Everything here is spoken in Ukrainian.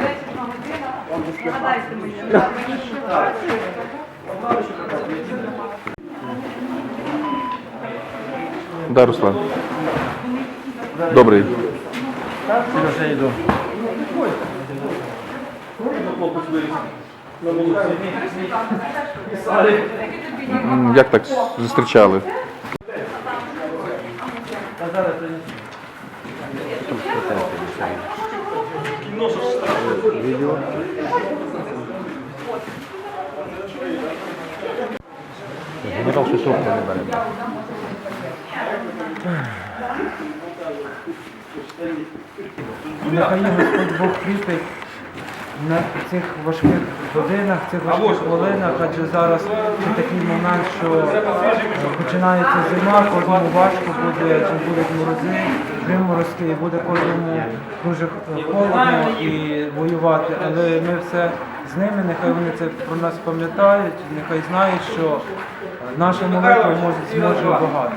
вечірна година. Нагадайте мені, мені ще працює. Да, Руслан. Добрий. Сережа, йду. Як так зустрічали? Та зараз принесу. Генерал ще трубку не бере. Нехай Господь Бог кріпить на цих важких годинах, цих важких хвилинах, адже зараз це такий момент, що е, починається зима, кожному важко буде, адже будуть морози, приморозки, і буде кожному дуже е, холодно і воювати. Але ми все з ними, нехай вони це про нас пам'ятають, нехай знають, що наша молитва може зможе багато.